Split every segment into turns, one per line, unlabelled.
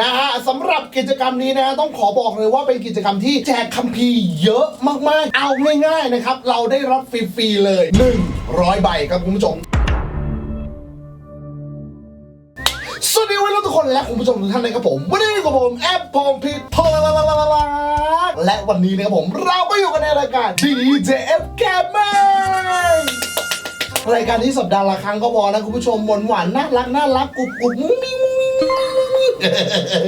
นะฮะสำหรับกิจกรรมนี้นะฮะต้องขอบอกเลยว่าเป็นกิจกรรมที่แจกคัมภีร์เยอะมากๆ เอาง่ายๆนะครับ เราได้รับฟรีๆเลย 100 ใบครับคุณผู้ชมสวัสดีวัยรุ่นทุกคนและคุณผู้ชมทุกท่านนะครับผมวันนี้อยู่กับผมแอปพองพิทพลและวันนี้นะครับผมเราก็อยู่กันในรายการ DJF Gamer รายการที่สัปดาห์ละครั้งก็พอนะคุณผู้ชมหวานหวานน่ารักน่ารักกรุบกรุบมุ้งมิ้งมุ้งมิ้งมุ้งมิ้ง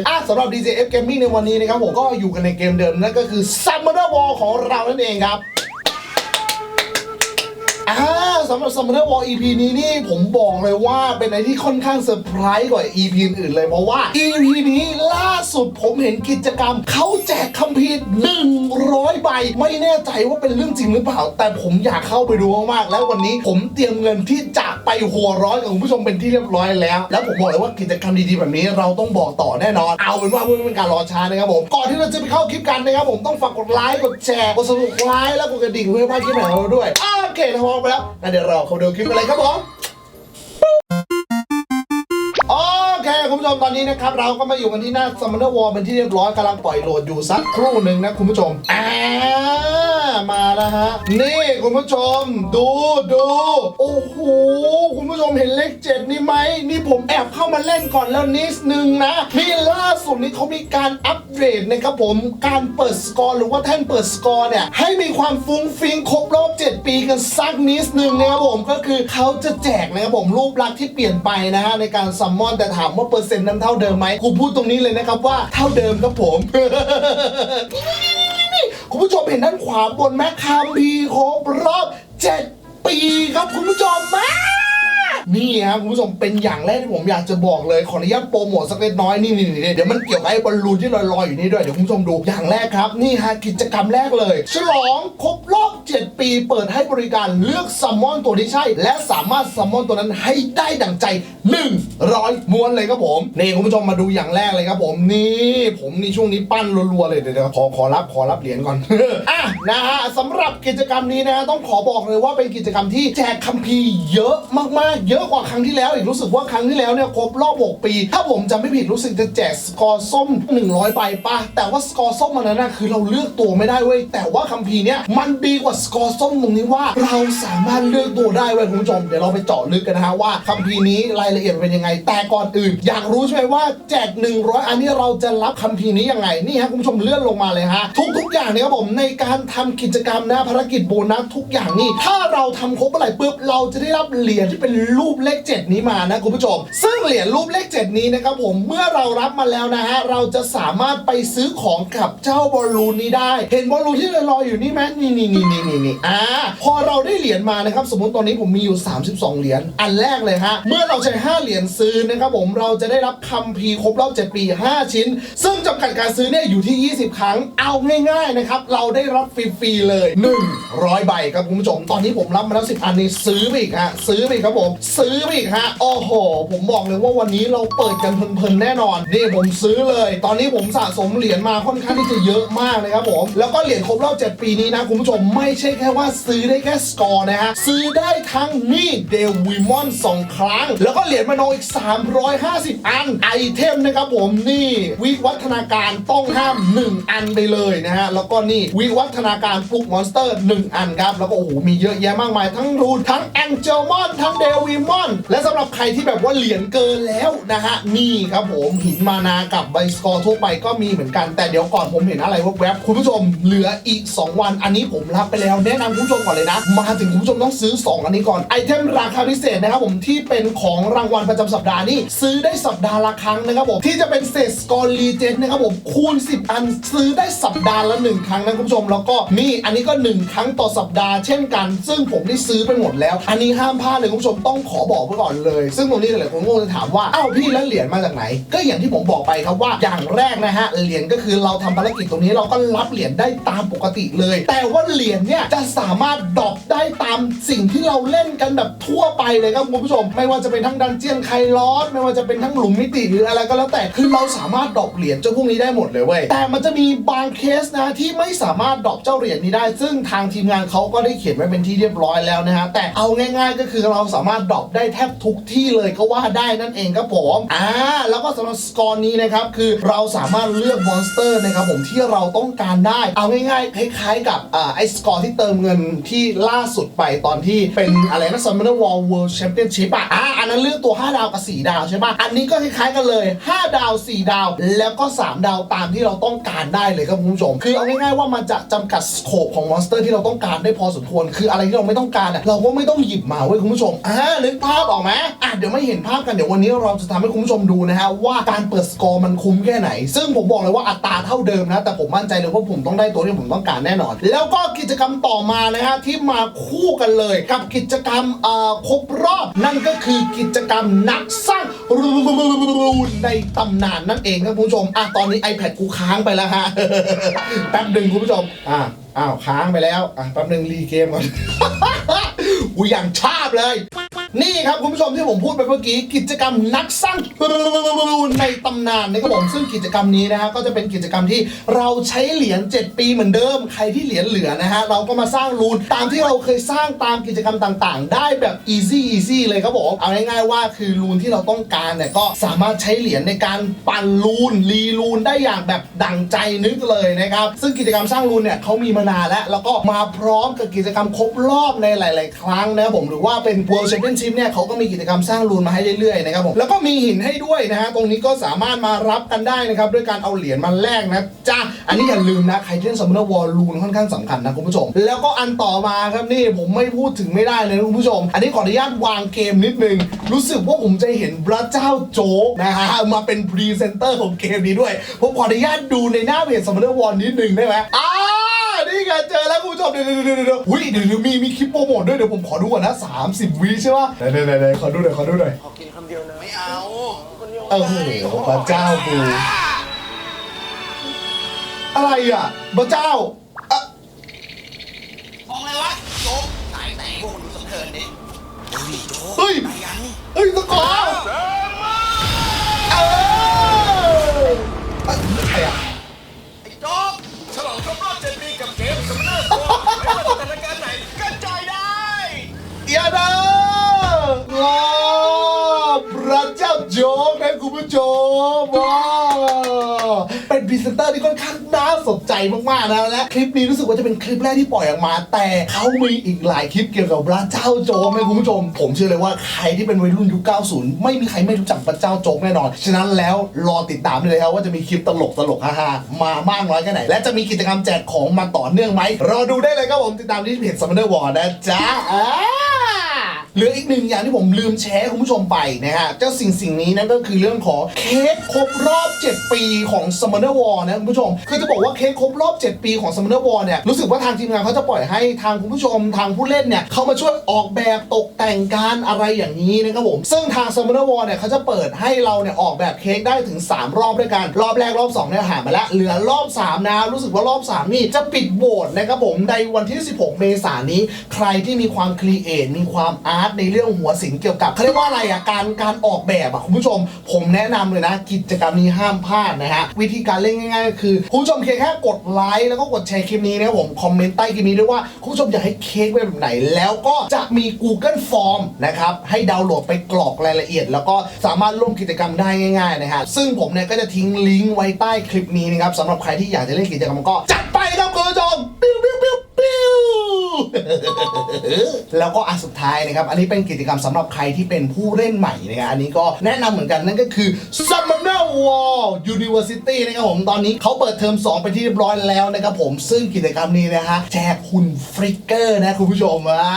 อะสำหรับ DJF Gaming ในวันนี้นะครับผมก็อยู่กันในเกมเดิมนั่นก็คือ Summoner War ของเรานั่นเองครับอ่า สำหรับ Summoner War EP นี้นี่ผมบอกเลยว่าเป็นอะไรที่ค่อนข้างเซอร์ไพรส์กว่า EP อื่นๆเลยเพราะว่า EP นี้ล่าสุดผมเห็นกิจกรรมเขาแจกคัมภีร์100 ใบ ไม่แน่ใจว่าเป็นเรื่องจริงหรือเปล่า แต่ผมอยากเข้าไปดูมากๆแล้ววันนี้ผมเตรียมเงินที่จะไปหัวร้อยกับคุณผู้ชมเป็นที่เรียบร้อยแล้ว แล้วผมบอกเลยว่ากิจกรรมดีๆแบบนี้เราต้องบอกต่อแน่นอน เอาเป็นว่าเพื่อเป็นการรอช้านะครับผมก่อนที่เราจะไปเข้าคลิปกันนะครับผมต้องฝากกดไลค์กดแชร์กดสนุกไลค์แล้วกดกระดิ่งเพื่อไม่พลาดคลิปใหม่ของเราด้วยโอ เคถ้าพร้องไปแล้วงั้นเดี๋ยวเราเข้าดูคลิปกันเลยครับผม คุณผู้ชมตอนนี้นะครับเราก็มาอยู่กันที่หน้าซัมเมอร์วอลเป็นที่เรียบร้อยกำลังปล่อยโหลดอยู่สักครู่หนึ่งนะคุณผู้ชมอ่ามาแล้วฮะ นี่คุณผู้ชม ดูดูโอ้โหคุณผู้ชมเห็นเลขเจ็ดนี่ไหมนี่ผมแอบเข้ามาเล่นก่อนแล้วนิดนึงนะนี่ล่าสุดนี้เขามีการอัปเดตนะครับผมการเปิดสกอร์หรือว่าแท่นเปิดสกอร์เนี่ยให้มีความฟุ้งฟิ้งครบรอบ 7 ปีกันสักนิดนึงนะครับผมก็คือเขาจะแจกนะครับผมรูปลักษณ์ที่เปลี่ยนไปนะฮะในการซัมมอนแต่ถามว่าเปิด100%นั้นเท่าเดิมไหมกูพูดตรงนี้เลยนะครับว่าเท่าเดิมครับผม คุณผู้ชมเห็นด้านขวาบนแมคคามพีครบรอบ7ปีครับคุณผู้ชมมา นี่ครับคุณผู้ชมเป็นอย่างแรกที่ผมอยากจะบอกเลยขออนุญาตโปรโมทสักเล็กน้อยนี่นี่นี่เดี๋ยวมันเกี่ยวกับไอ้บอลลูนที่ลอยๆอยู่นี่ด้วยเดี๋ยวคุณผู้ชมดูอย่างแรกครับ นี่ฮะกิจกรรมแรกเลย ฉลองครบรอบ 7 ปีเปิดให้บริการเลือกซัมมอนตัวที่ใช่ และสามารถซัมมอนตัวนั้นให้ได้ดั่งใจ 100ม้วนเลยครับผมนี่คุณผู้ชมมาดูอย่างแรกเลยครับผมนี่ผมนี่ช่วงนี้ปั้นรัวๆเลยเดี๋ยวขอขอรับขอรับเหรียญก่อนอะนะฮะสำหรับกิจกรรมนี้นะฮะต้องขอบอกเลยว่าเป็นกิจกรรมที่แจกคัมภีร์เยอะมากๆเยอะกว่าครั้งที่แล้วอีกรู้สึกว่าครั้งที่แล้วเนี่ยครบรอบ 6 ปี ถ้าผมจำไม่ผิดรู้สึกจะแจกสกอร์ส้ม 100ใบปะแต่ว่าสกอร์ส้มมันนั้นนะคือเราเลือกตัวไม่ได้เว้ยแต่ว่าคัมภีร์เนี่ยมันดีกว่าสกอร์ส้มตรงนี้ว่า เราสามารถเลือกตัวได้เว้ยคุณผู้ชมเดี๋ยวเราไปเจาะลึกกันนะฮะว่าคัมภีร์นี้รายละเอียดเป็นยังไง แต่ก่อนอื่น อยากรู้ใช่ไหมว่าแจก 100 อันนี้เราจะรับคัมภีร์นี้ยังไงนี่ฮะคุณผู้ชมเลื่อนลงมาเลยฮะทุกๆอย่างเนี่ยครับผมในการทำกิจกรรมนะภารกิจโบนัสทุกอย่างนี่ถ้าเราทำครบเมื่อไหร่ปุ๊บเราจะได้รับเหรียญที่เป็นรูปเลข 7 นี้มานะคุณผู้ชม ซึ่งเหรียญรูปเลข 7 นี้นะครับผมเมื่อเรารับมาแล้วนะฮะเราจะสามารถไปซื้อของกับเจ้าบอลลูนนี้ได้ เห็นบอลลูนที่ลอยๆอยู่นี่ไหมนี่นี่นี่นี่นี่นี่อ่าพอเราได้เหรียญมานะครับสมมติตอนนี้ผมมีอยู่ 32 เหรียญอันแรกเลยฮะเมื่อเราใช้ 5 เหรียญซื้อนะครับผมเราจะได้รับคัมภีร์ครบรอบ 7 ปี 5 ชิ้น ซึ่งจำกัดการซื้อเนี่ยอยู่ที่ 20 ครั้งเอาง่ายๆนะครับเราได้รับฟรีๆเลย 100 ใบครับคุณผู้ชม ตอนนี้ผมรับมาแล้ว10อันนี้ซื้อไปอีกฮะซื้อไปครับผมซื้อไปอีกฮะ โอ้โห ผมบอกเลยว่าวันนี้เราเปิดกันเพลินๆแน่นอน นี่ผมซื้อเลย ตอนนี้ผมสะสมเหรียญมาค่อนข้างที่จะเยอะมากนะครับผม แล้วก็เหรียญครบรอบ 7 ปีนี้นะคุณผู้ชมไม่ใช่แค่ว่าซื้อได้แค่สกอร์นะฮะ ซื้อได้ทั้งนี่เดวิมอนสองครั้ง แล้วก็เหรียญมโนอีก 350 อันไอเทมนะครับผมนี่วิวัฒนาการต้องห้าม 1 อันไปเลยนะฮะแล้วก็นี่วิวัฒนาการปลุกมอนสเตอร์ 1 อันครับแล้วก็โอ้โหมีเยอะแยะมากมายทั้งรูนทั้งแองเจลมอนทั้งเดวิมอน และสำหรับใครที่แบบว่าเหรียญเกินแล้วนะฮะนี่ครับผมหินมานากับใบสกอร์ทั่วไปก็มีเหมือนกันแต่เดี๋ยวก่อนผมเห็นอะไรแวบๆคุณผู้ชมเหลืออีก 2 วัน อันนี้ผมรับไปแล้วแนะนำคุณผู้ชมก่อนเลยนะ มาถึงคุณผู้ชมต้องซื้อ 2 อันนี้ก่อนไอเทมราคาพิเศษนะครับผมที่เป็นของรางวัลประจำสัปดาห์นี่ซื้อได้สัปดาห์ละครั้งนะครับผมที่จะเป็นเศษสกอร์รีเจนนะครับผมคูณ 10 อันซื้อได้สัปดาห์ละหนึ่งครั้งนะคุณผู้ชมแล้วก็นี่อันนี้ก็ 1 ครั้งต่อสัปดาห์เช่นกัน ซึ่งผมได้ซื้อไปหมดแล้ว อันนี้ห้ามพลาดเลยคุณผู้ชมต้องขอบอกไว้ก่อนเลย ซึ่งตรงนี้หลายคนก็จะถามว่าเอ้าพี่แล้วเหรียญมาจากไหน ก็อย่างที่ผมบอกไปครับว่าอย่างแรกนะฮะเหรียญก็คือเราทำภารกิจตรงนี้เราก็รับเหรียญได้ตามปกติเลย แต่ว่าเหรียญเนี่ยจะสามารถดรอปได้ตามสิ่งที่เราเล่นกันแบบทั่วไปเลยครับคุณผู้ชม ไม่ว่าจะเป็นทั้งดันเจียนไคลอสไม่ว่าจะเป็นทั้งหลุมมิติหรืออะไรก็แล้วแต่คือเราสามารถดรอปเหรียญเจ้าพวกนี้ได้หมดเลยเว้ยแต่มันจะมีบางเคสนะที่ไม่สามารถดรอปเจ้าเหรียญนี้ได้ ซึ่งทางทีมงานเขาก็ได้เขียนไว้เป็นที่เรียบร้อยแล้วนะฮะแต่เอาง่าย ๆ ก็คือเราสามารถดอปรอปได้แทบทุกที่เลยก็ว่าได้นั่นเองครับผมอ่าแล้วก็สำหรับสกอร์นี้นะครับคือเราสามารถเลือกมอนสเตอร์นะครับผมที่เราต้องการได้ เอาง่ายๆคล้ายๆ กับอ่าไอ้สกอร์ที่เติมเงินที่ล่าสุดไปตอนที่เป็นอะไรนะ Summoner War World Championship อะอ่าอันนั้นเลือกตัว 5 ดาวกับ 4 ดาวใช่ปะอันนี้ก็คล้ายๆกันเลย 5 ดาว 4 ดาว แล้วก็ 3 ดาวตามที่เราต้องการได้เลยครับคุณผู้ชมคือเอาง่ายๆว่ามันจะจำกัดสโคปของมอนสเตอร์ที่เราต้องการได้พอสมควรคืออะไรที่เราไม่ต้องการอะเราก็ไม่ต้องหยิบมาเว้ยคุณผู้ชมอ่านึกภาพออกไหมอะเดี๋ยวไม่เห็นภาพกันเดี๋ยววันนี้เราจะทำให้คุณผู้ชมดูนะฮะว่าการเปิดสกอร์มันคุ้มแค่ไหน ซึ่งผมบอกเลยว่าอัตราเท่าเดิมนะ แต่ผมมั่นใจเลยว่าผมต้องได้ตัวที่ผมต้องการแน่นอน แล้วก็กิจกรรมต่อมานะฮะที่มาคู่กันเลยกับกิจกรรมเอ่อครบรอบ นั่นก็คือกิจกรรมนักสร้างรูนในตำนานนั่นเองครับคุณผู้ชมอะตอนนี้ iPad กูค้างไปแล้วฮะแป๊บหนึ่งคุณผู้ชมอะอ้าวค้างไปแล้วอะแป๊บหนึ่งรีเกมก่อนกูอย่างชาบเลย นี่ครับคุณผู้ชมที่ผมพูดไปเมื่อกี้กิจกรรมนักสร้างในตำนานนะครับผมซึ่งกิจกรรมนี้นะฮะก็จะเป็นกิจกรรมที่เราใช้เหรียญ7 ปีเหมือนเดิม ใครที่เหรียญเหลือนะฮะเราก็มาสร้างรูนตามที่เราเคยสร้างตามกิจกรรมต่างๆ ได้แบบ easy easy เลยครับผมเอาง่ายๆว่าคือรูนที่เราต้องการเนี่ยก็สามารถใช้เหรียญในการปั่นรูนรีรูนได้อย่างแบบดังใจนึกเลยนะครับซึ่งกิจกรรมสร้างรูนเนี่ยเขามีมานานแล้วแล้วก็มาพร้อมกับกิจกรรมครบรอบในหลาย ๆ ครั้งนะครับผมหรือว่าเป็น World Championship เนี่ยเขาก็มีกิจกรรมสร้างรูนมาให้เรื่อยๆนะครับผมแล้วก็มีหินให้ด้วยนะฮะตรงนี้ก็สามารถมารับกันได้นะครับด้วยการเอาเหรียญมาแลกนะจ้าอันนี้อย่าลืมนะใครเล่น Summoner War รูนค่อนข้างสำคัญนะคุณผู้ชม แล้วก็อันต่อมาครับนี่ผมไม่พูดถึงไม่ได้เลยนะคุณผู้ชม อันนี้ขออนุญาตวางเกมนิดนึง รู้สึกว่าผมจะเห็นพระเจ้าโจ๊กนะฮะมาเป็นพรีเซนเตอร์ของเกมนี้ด้วย ผมขออนุญาตดูในหน้าเพจ Summoner War นิดนึงได้ไหมอ้า นี่ไงเจอแล้วคุณผู้ชมเดี๋ยวเดี๋ยวเดี๋ยวเดี๋ยวอุ้ยเดี๋ยวเดี๋ยวมีมีคลิปโปรโมทด้วยเดี๋ยวผมขอดูก่อนนะ30วิใช่ปะไหนไหนไหนไหนขอดูหน่อยขอดูหน่อย
ขอกินคำเดียวนะ
ไม่เอา
คนเดียว
โอ้โหพระเจ้ากูอะไรอะพระเจ้าอะ
มองเลยวะโจ๊กสายแตกพวกมันดูสะเทินดิ
ผู้ชมว้าวเป็นพรีเซนเตอร์ที่ค่อนข้างน่าสนใจมากๆนะและคลิปนี้รู้สึกว่าจะเป็นคลิปแรกที่ปล่อยออกมา แต่เขามีอีกหลายคลิปเกี่ยวกับพระเจ้าโจ๊กนะคุณผู้ชม ผมเชื่อเลยว่าใครที่เป็นวัยรุ่นยุค 90 ไม่มีใครไม่รู้จักพระเจ้าโจ๊กแน่นอน ฉะนั้นแล้วรอติดตามเลยครับว่าจะมีคลิปตลกตลกฮ่าๆมามากน้อยแค่ไหน และจะมีกิจกรรมแจกของมาต่อเนื่องไหมรอดูได้เลยครับผมติดตามที่เพจ Summoner War นะจ๊ะ เหลืออีกหนึ่งอย่างที่ผมลืมแชร์คุณผู้ชมไปนะฮะเจ้าสิ่งสิ่งนี้นั่นก็คือเรื่องของเค้กครบรอบ 7 ปีของ Summoner War นะคุณผู้ชม คือจะบอกว่าเค้กครบรอบ 7 ปีของ Summoner War เนี่ยรู้สึกว่าทางทีมงานเขาจะปล่อยให้ทางคุณผู้ชมทางผู้เล่นเนี่ยเขามาช่วยออกแบบตกแต่งการอะไรอย่างนี้นะครับผม ซึ่งทาง Summoner War เนี่ยเขาจะเปิดให้เราเนี่ยออกแบบเค้กได้ถึง 3 รอบด้วยกันรอบแรกรอบ2เนี่ยหามาแล้วเหลือรอบ3นะรู้สึกว่ารอบ 3 นี่จะปิดโหวตนะครับผมในวันที่ 16 เมษายนนี้ ใครที่มีความครีเอทมีความอาร์ตในเรื่องหัวศิลป์เกี่ยวกับเขาเรียกว่าอะไรอะการการออกแบบอะคุณผู้ชม ผมแนะนำเลยนะ กิจกรรมนี้ห้ามพลาดนะฮะวิธีการเล่นง่ายๆก็คือคุณผู้ชมเพียงแค่กดไลค์แล้วก็กดแชร์คลิปนี้นะครับผมคอมเมนต์ใต้คลิปนี้ด้วยว่าคุณผู้ชมอยากให้เค้กเป็นแบบไหน แล้วก็จะมี Google Form นะครับให้ดาวน์โหลดไปกรอกรายละเอียด แล้วก็สามารถร่วมกิจกรรมได้ง่ายๆนะฮะซึ่งผมเนี่ยก็จะทิ้งลิงก์ไว้ใต้คลิปนี้นะครับสำหรับใครที่อยากจะเล่นกิจกรรมก็จัด ครับคุณผู้ชมปิ้วปิ้วปิ้วปิ้วแล้วก็อันสุดท้ายนะครับ อันนี้เป็นกิจกรรมสำหรับใครที่เป็นผู้เล่นใหม่นะครับอันนี้ก็แนะนำเหมือนกันนั่นก็คือ Summoner War University นะครับผมตอนนี้เขาเปิดเทอม 2 ไปที่เรียบร้อยแล้วนะครับผมซึ่งกิจกรรมนี้นะฮะแจกหุ่นฟริกเกอร์นะคุณผู้ชมอ่า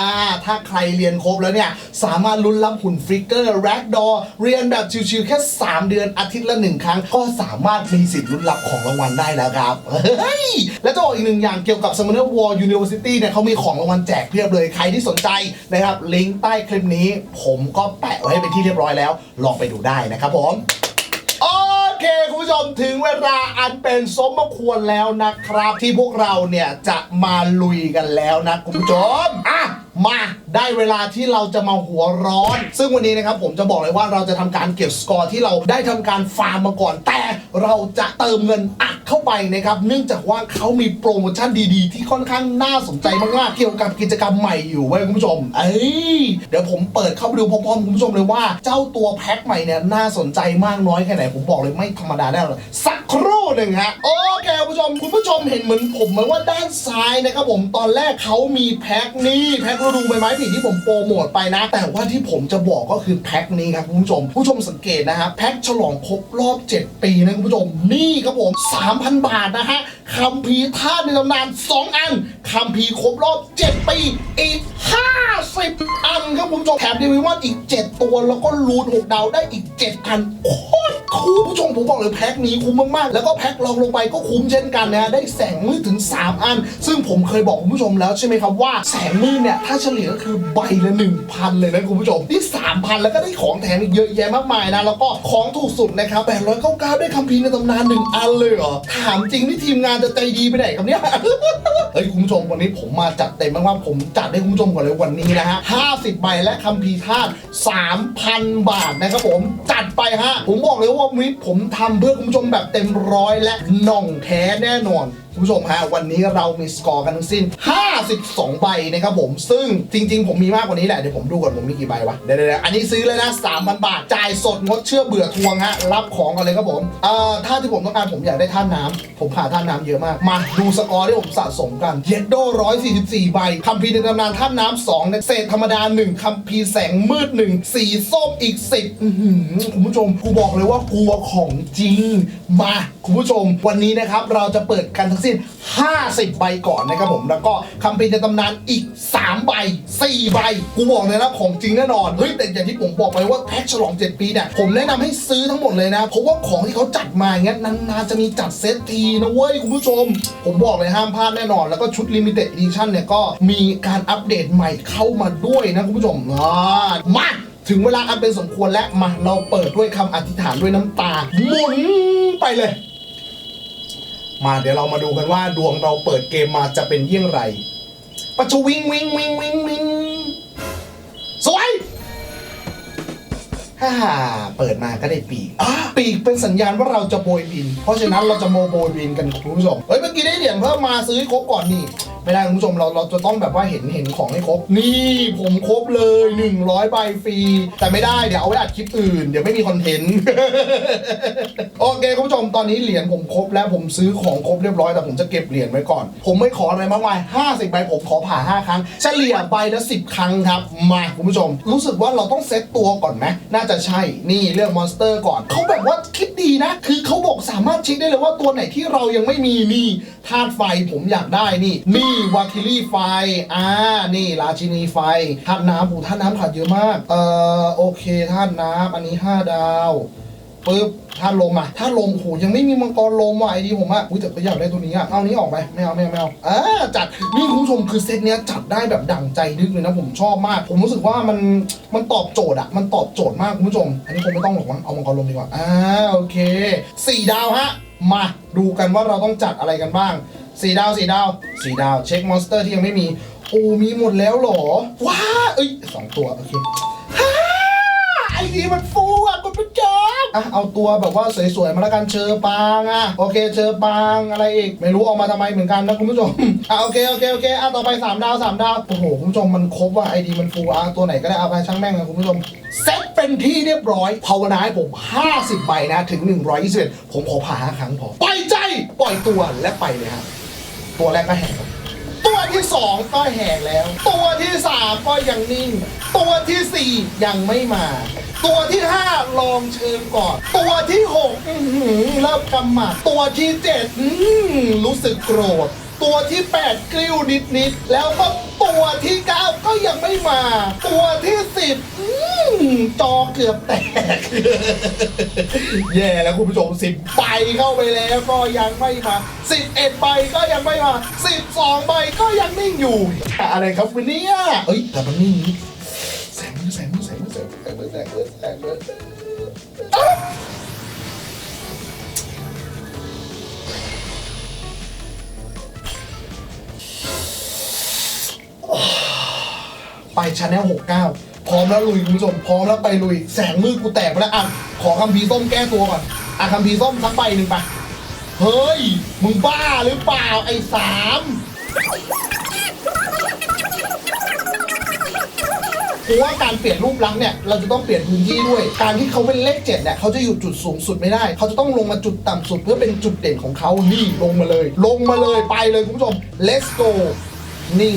ถ้าใครเรียนครบแล้วเนี่ยสามารถลุ้นรับหุ่นฟริกเกอร์แร็กดอเรียนแบบชิวๆแค่ 3 เดือนอาทิตย์ละ1ครั้ง ก็สามารถมีสิทธิ์ลุ้นรับของรางวัลได้แล้วครับเฮ้ยและจะบอกอีกหนึ่งอย่างเกี่ยวกับ Summoner War University เนี่ยเขามีของรางวัลแจกเพียบเลยใครที่สนใจนะครับ ลิงก์ใต้คลิปนี้ ผมก็แปะไว้เป็นที่เรียบร้อยแล้ว ลองไปดูได้นะครับผมโอเคคุณผู้ชมถึงเวลาอันเป็นสมควรแล้วนะครับ ที่พวกเราเนี่ยจะมาลุยกันแล้วนะคุณผู้ชมอะมาได้เวลาที่เราจะมาหัวร้อน ซึ่งวันนี้นะครับผมจะบอกเลยว่าเราจะทำการเก็บสกอร์ที่เราได้ทำการฟาร์มมาก่อน แต่เราจะเติมเงินอัดเข้าไปนะครับ เนื่องจากว่าเขามีโปรโมชั่นดีๆ ที่ค่อนข้างน่าสนใจมากๆเกี่ยวกับกิจกรรมใหม่อยู่เว้ยคุณผู้ชม เอ้ยเดี๋ยวผมเปิดเข้าไปดูพร้อมๆคุณผู้ชมเลยว่าเจ้าตัวแพ็คใหม่เนี่ยน่าสนใจมากน้อยแค่ไหนผมบอกเลยไม่ธรรมดาแน่นอนสักครู่หนึ่งฮะโอเคคุณผู้ชมคุณผู้ชมเห็นเหมือนผมไหมว่าด้านซ้ายนะครับผมตอนแรกเขามีแพ็คนี้แพ็คฤดูใบไม้ผลิที่ผมโปรโมทไปนะ แต่ว่าที่ผมจะบอกก็คือแพ็คนี้ครับคุณผู้ชม ผู้ชมสังเกตนะฮะแพ็คฉลองครบรอบ 7 ปีนะคุณผู้ชมนี่ครับผม 3,000 บาทนะฮะคัมภีร์ท่าตุในตำนาน 2 อันคัมภีร์ครบรอบ 7 ปีอีก 50 อันครับคุณผู้ชมแถมเดวิวันอีก 7 ตัว แล้วก็รูน6ดาวได้อีก 7 อันโคตรคุ้มผู้ชมผมบอกเลยแพ็คนี้คุ้มมากๆ แล้วก็แพ็ครองลงไปก็คุ้มเช่นกันนะได้แสงมืดถึง 3 อัน ซึ่งผมเคยบอกคุณผู้ชมแล้วใช่ไหมครับว่าแสงมืดเนี่ยถ้าเฉลี่ยก็คือใบละ1,000 เลยนะคุณผู้ชม นี่ 3,000 แล้วก็ได้ของแถมอีกเยอะแยะมากมายนะ แล้วก็ของถูกสุดนะครับ899ได้คัมภีร์ในตำนานหนึ่งอันเลยเหรอ ถามจริงนี่ทีมงานจะใจดีไปไหนครับเนี่ย เฮ้ยคุณผู้ชมวันนี้ผมมาจัดเต็มมากๆผมจัดให้คุณผู้ชมก่อนเลยวันนี้นะฮะ 50 ใบและคัมภีร์ธาตุ3,000 บาทนะครับผม จัดไปฮะ ผมบอกเลยว่าวันนี้ผมทำเพื่อคุณผู้ชมแบบเต็มร้อยและหน่องแท้แน่นอน คุณผู้ชมฮะวันนี้เรามีสกอร์กันทั้งสิ้น 52 ใบนะครับผม ซึ่งจริง ๆ ผมมีมากกว่านี้แหละเดี๋ยวผมดูก่อนผมมีกี่ใบวะเดี๋ยวๆอันนี้ซื้อเลยนะ3,000 บาท จ่ายสดงดเชื่อเบื่อทวงฮะรับของกันเลยครับผมเอ่อท่าที่ผมต้องการผมอยากได้ท่าน้ำผมขาดท่าน้ำเยอะมากมาดูสกอร์ที่ผมสะสมกันเยดโด144 ใบคัมภีร์ในตำนานท่าน้ำ2เนี่ยเศษธรรมดา1คัมภีร์แสงมืด1สีส้มอีก 10อื้อหือคุณผู้ชมกูบอกเลยว่ากลัวของจริงมาคุณผู้ชม วันนี้นะครับเราจะเปิดกันทั้งสิ้น50 ใบก่อนนะครับผมแล้วก็คัมภีร์ในตำนานอีก 3 ใบ 4 ใบ กูบอกเลยนะของจริงแน่นอนเฮ้ยแต่อย่างที่ผมบอกไปว่าแพ็คฉลอง 7 ปีเนี่ยผมแนะนำให้ซื้อทั้งหมดเลยนะ เพราะว่าของที่เขาจัดมาอย่างเงี้ยนานๆจะมีจัดเซตทีนะเว้ยคุณผู้ชม ผมบอกเลยห้ามพลาดแน่นอน แล้วก็ชุด Limited Edition เนี่ยก็มีการอัปเดตใหม่เข้ามาด้วยนะคุณผู้ชมอ่ามาถึงเวลาอันเป็นสมควรและมาเราเปิดด้วยคำอธิษฐานด้วยน้ำตาหมุนไปเลย มาเดี๋ยวเรามาดูกันว่าดวงเราเปิดเกมมาจะเป็นเยี่ยงไรปัชวิงวิงวิงวิงวิงสวยฮ่าเปิดมาก็ได้ปีกปีกเป็นสัญญาณว่าเราจะโบยบิน เพราะฉะนั้นเราจะโมโบยบินกันคุณผู้ชมเฮ้ยเมื่อกี้ได้เหรียญเพิ่มมาซื้อให้ครบก่อนนี่ ไม่ได้คุณผู้ชมเราเราจะต้องแบบว่าเห็นเห็นของให้ครบ นี่ผมครบเลย 100ใบฟรี แต่ไม่ได้เดี๋ยวเอาไว้อัดคลิปอื่น เดี๋ยวไม่มีคอนเทนต์ โอเคคุณผู้ชมตอนนี้เหรียญผมครบแล้วผมซื้อของครบเรียบร้อยแต่ผมจะเก็บเหรียญไว้ก่อน ผมไม่ขออะไรมากมาย50ใบผมขอผ่า 5 ครั้ง เฉลี่ยใบละ10 ครั้งครับมาคุณผู้ชม รู้สึกว่าเราต้องเซตตัวก่อนไหมน่าจะใช่นี่เรื่องมอนสเตอร์ก่อนเขาแบบว่าคิด ดีนะ คือเขาบอกสามารถเช็คได้เลยว่าตัวไหนที่เรายังไม่มีนี่ธาตุไฟผมอยากได้นี่ นี่วาคิลี่ไฟอ่านี่ราชินีไฟธาตุน้ำผูธาตุน้ำขาดเยอะมาก เอ่อโอเคธาตุน้ำอันนี้ 5 ดาว ปึ๊บถ้าลมอะถ้าลมโหยังไม่มีมังกรลมว่ะไอดีผมอะอุ้ยแต่ก็อยากได้ตัวนี้อะเอานี้ออกไปไม่เอาไม่เอาไม่เอาอ่าจัดนี่คุณผู้ชมคือเซตเนี้ยจัดได้แบบดั่งใจนึกเลยนะผมชอบมาก ผมรู้สึกว่ามันมันตอบโจทย์อะมันตอบโจทย์มากคุณผู้ชม อันนี้คงไม่ต้องหรอกมั้งเอามังกรลมดีกว่าอ่าโอเคสี่ดาวฮะมาดูกันว่าเราต้องจัดอะไรกันบ้างสี่ดาวสี่ดาวสี่ดาวเช็คมอนสเตอร์ที่ยังไม่มีโอ้มีหมดแล้วหรอว้าเอ้ยสองตัวโอเค ไอ้นี่มันฟูอะคุณผู้ชมอะเอาตัวแบบว่าสวยๆมาแล้วกันเชอปางอะโอเคเชอปางอะไรอีกไม่รู้เอามาทำไมเหมือนกันนะคุณผู้ชมอะโอเคโอเคโอเคอะต่อไป3ดาว3ดาวโอ้โหคุณผู้ชมมันครบว่าไอดีมันฟูอะตัวไหนก็ได้เอาไปช่างแม่งนะคุณผู้ชมเซ็ตเป็นที่เรียบร้อยภาวนาให้ผม 50ใบนะถึง 121 ผมขอผ่าห้าครั้งพอปล่อยใจปล่อยตัวและไปเลยครับตัวแรกก็แหก ที่สองก็แหกแล้ว ตัวที่สามก็ยังนิ่ง ตัวที่สี่ยังไม่มา ตัวที่ห้าลองเชิญก่อน ตัวที่หกอื้อหือเริ่มกำหมัดตัวที่เจ็ดอื้อรู้สึกโกรธ ตัวที่แปดกลิ้วนิดนิดๆ แล้วก็ตัวที่เก้าก็ยังไม่มา ตัวที่สิบอื้อจอเกือบแตก แย่แล้วคุณผู้ชมสิบใบเข้าไปแล้วก็ยังไม่มาสิบเอ็ดใบก็ยังไม่มาสิบสองใบก็ยังนิ่งอยู่ อะไรครับวันนี้เอ้ยแต่มันนิ่งนี้แสงมือแสงมือแสงมือแสงมือแสงมือแสงมือ ไปชาแนล69 พร้อมแล้วลุยคุณผู้ชม พร้อมแล้วไปลุย แสงมืดกูแตกไปแล้วอะขอคำพีส้มแก้ตัวก่อน อะคำพีส้มสักใบหนึ่งไป เฮ้ย มึงบ้าหรือเปล่าไอ้สามเพราะว่าการเปลี่ยนรูปลักษณ์เนี่ยเราจะต้องเปลี่ยนพื้นที่ด้วย การที่เขาเป็นเลขเจ็ดเนี่ยเขาจะอยู่จุดสูงสุดไม่ได้ เขาจะต้องลงมาจุดต่ำสุดเพื่อเป็นจุดเด่นของเขานี่ลงมาเลย ลงมาเลยไปเลยคุณผู้ชม let's go นิ่ง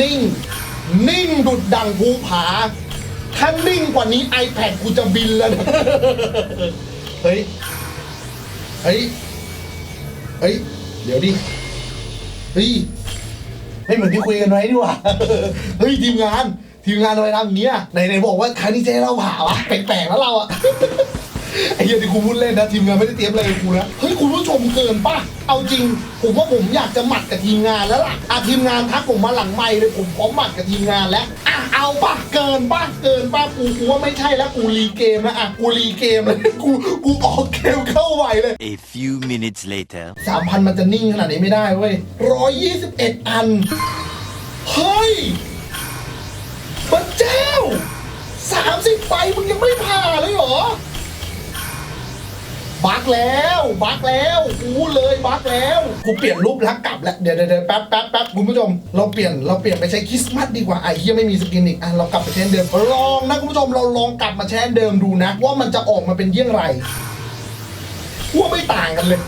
นิ่ง นิ่งดุดดังภูผา ถ้านิ่งกว่านี้ iPad กูจะบินแล้วนะเฮ้ย เฮ้ย เฮ้ย เดี๋ยวดิ เฮ้ย ไม่เหมือนที่คุยกันไว้นี่หว่า เฮ้ย ทีมงาน ทีมงานทำไมทำอย่างเงี้ยไหนไหนบอกว่าครั้งนี้เจ๊เราผ่าวะแปลกๆแล้วเราอะ ไอ้เหี้ยที่กูพูดเล่นนะทีมงานไม่ได้เตรียมอะไรกับกูนะเฮ้ยคุณผู้ชมเกินป่ะเอาจริง ผมว่าผมอยากจะหมัดกับทีมงานแล้วล่ะอะทีมงานทักผมมาหลังไม่เลยผมพร้อมหมัดกับทีมงานแล้วอะเอาป่ะเกินป่ะเกินป่ะกูกูว่าไม่ใช่แล้วกูรีเกมแล้วอะกูรีเกมเลยกูกูออกเกมเข้าไวเลย
A few minutes later.
สามพันมันจะนิ่งขนาดนี้ไม่ได้เว้ยร้อยยี่สิบเอ็ดอันเฮ้ยพระเจ้าสามสิบใบมึงยังไม่ผ่าเลยเหรอ บักแล้วบักแล้วกูเลยบักแล้วกูเปลี่ยนรูปลักษณ์กลับแล้วเดี๋ยวเดี๋ยวแป๊บแป๊บแป๊บคุณผู้ชมเราเปลี่ยนเราเปลี่ยนไปใช้คริสต์มาสดีกว่าไอ้เฮียไม่มีสกินอีกอะเรากลับไปใช้อันเดิมลองนะคุณผู้ชมเราลองกลับมาใช้อันเดิมดูนะ ว่ามันจะออกมาเป็นเยี่ยงไรว่าไม่ต่างกันเลย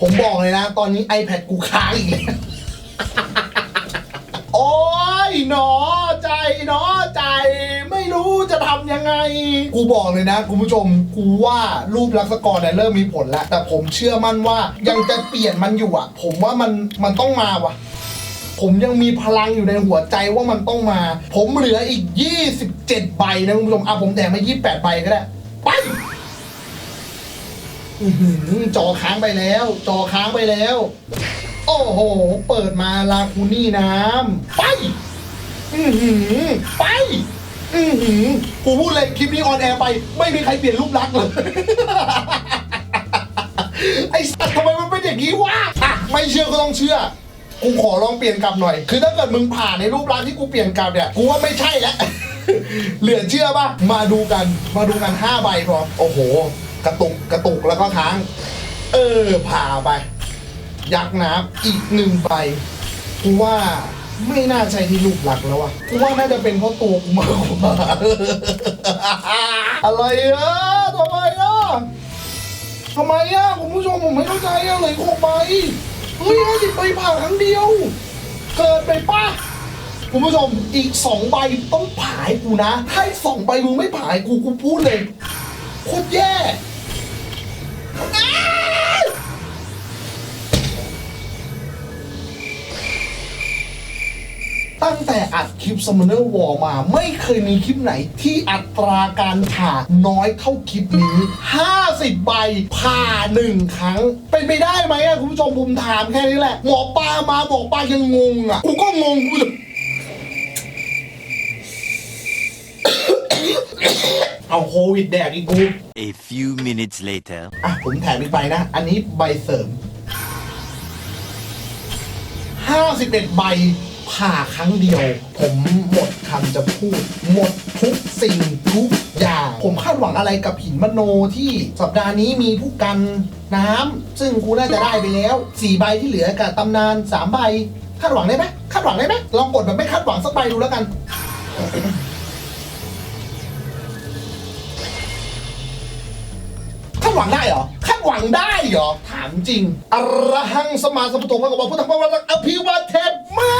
ผมบอกเลยนะ ตอนนี้ iPad กูค้างอีกแล้วโอ้ยหนอใจหนอใจไม่รู้จะำยังไง กูบอกเลยนะคุณผู้ชมกูว่ารูปลักษกรเนี่ยเริ่มมีผลแล้ว แต่ผมเชื่อมั่นว่ายังจะเปลี่ยนมันอยู่อะ ผมว่ามันมันต้องมาว่ะ ผมยังมีพลังอยู่ในหัวใจว่ามันต้องมา ผมเหลืออีก 27 ใบนะคุณผู้ชมอะผมแถมมา28 ใบก็ได้ไปอือหือจอค้างไปแล้ว จอค้างไปแล้ว โอ้โห เปิดมาลาคูนี่น้ำไปอือหือไป อือหือกูพูดเลยคลิปนี้ออนแอร์ไป ไม่มีใครเปลี่ยนรูปลักษณ์เลย ไอ้สัตว์ทำไมมันเป็นอย่างนี้วะอะไม่เชื่อก็ต้องเชื่อ กูขอลองเปลี่ยนกลับหน่อย คือถ้าเกิดมึงผ่านในรูปลักษณ์ที่กูเปลี่ยนกลับเนี่ย กูว่าไม่ใช่แล้ว เหลือเชื่อป่ะ มาดูกัน มาดูกันห้าใบพอโอ้โห กระตุก กระตุกแล้วก็ค้าง เออ ผ่าไป ยักษ์น้ำอีกหนึ่งใบ กูว่า ไม่น่าใช่ที่รูปลักแล้ววะกูว่าน่าจะเป็นเพราะตัวกูมากกว่าอะไรอะทำไมอะทำไมอะคุณผู้ชมผมไม่เข้าใจอะเลยหกใบเฮ้ยห้าสิบใบผ่าครั้งเดียว เกิดไปป่ะคุณผู้ชมอีกสองใบต้องผ่าให้กูนะ ถ้าสองใบมึงไม่ผ่าให้กูกูพูดเลยโคตรแย่ ตั้งแต่อัดคลิป Summoner War มา ไม่เคยมีคลิปไหนที่อัตราการผ่าน้อยเท่าคลิปนี้ 50 ใบผ่าหนึ่งครั้ง เป็นไปได้ไหมอะคุณผู้ชมผมถามแค่นี้แหละ หมอปลามาบอกปลายังงงอะกูก็งงกูจะเอาโควิดแดกอีกกู
A few minutes later.
อะผมแถมอีกใบนะ อันนี้ใบเสริม 51 ใบ ผ่าครั้งเดียว ผมหมดคำจะพูด หมดทุกสิ่งทุกอย่าง ผมคาดหวังอะไรกับหินมโนที่สัปดาห์นี้มีผู้กันน้ำซึ่งกูน่าจะได้ไปแล้ว4ใบที่เหลือกับตำนาน3ใบคาดหวังได้ไหมคาดหวังได้ไหมลองกดแบบไม่คาดหวังสักใบดูแล้วกัน หวังได้เหรอคาดหวังได้เหรอ ถามจริงอรหังสมาสมุทโธพระกบพุทธังพระวันอภิวาเทมา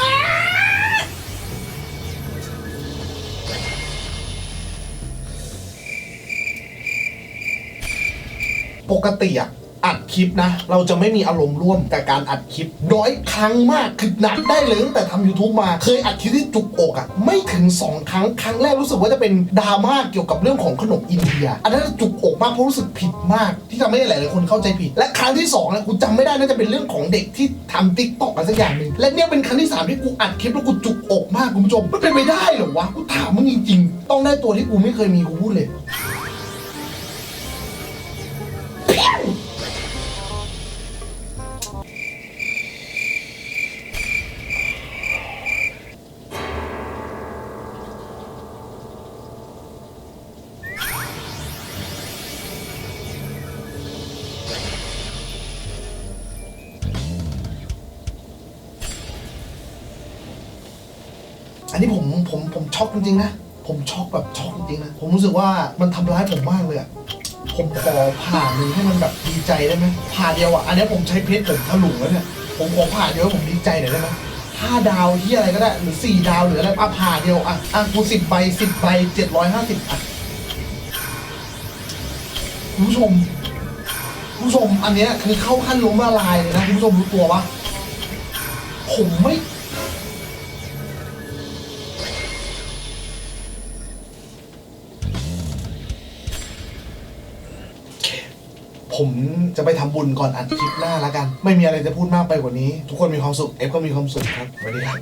ปกติอะ อัดคลิปนะ เราจะไม่มีอารมณ์ร่วมกับการอัดคลิปน้อยครั้งมากคือนับได้เลยตั้งแต่ทำ YouTube มาเคยอัดคลิปที่จุกอกอะไม่ถึง 2 ครั้งครั้งแรกรู้สึกว่าจะเป็นดราม่าเกี่ยวกับเรื่องของขนมอินเดีย อันนั้นจุกอกมากเพราะรู้สึกผิดมาก ที่ทำให้หลายๆคนเข้าใจผิด และครั้งที่2นะกูจำไม่ได้น่าจะเป็นเรื่องของเด็กที่ทำติ๊กตอกอะไรสักอย่างหนึ่งและเนี่ยเป็นครั้งที่สามที่กูอัดคลิปแล้วกูจุกอกมากคุณผู้ชมมันเป็นไปได้เหรอวะกูถามมึงจริงๆต้องได้ตัวที่กูไม่เคยมีกูพูดเลย ช็อกจริงๆนะ ผมช็อกแบบช็อกจริงๆนะ ผมรู้สึกว่ามันทำร้ายผมมากเลยอะผมขอผ่าหนึ่งให้มันแบบดีใจได้ไหมผ่าเดียวอะอันนี้ผมใช้เพชรผมถลุงแล้วเนี่ย ผมขอผ่าเดียวผมดีใจหน่อยได้ไหมห้าดาวที่อะไรก็ได้หรือสี่ดาวหรืออะไรอะผ่าเดียวอะอะกูสิบใบสิบใบเจ็ดร้อยห้าสิบอะคุณผู้ชมคุณผู้ชมอันเนี้ยคือเข้าขั้นล้มละลายเลยนะคุณผู้ชมรู้ตัวปะผมไม่ ผมจะไปทำบุญก่อนอัดคลิปหน้าแล้วกัน ไม่มีอะไรจะพูดมากไปกว่านี้ ทุกคนมีความสุข เอฟก็มีความสุขครับสวัสดีครับ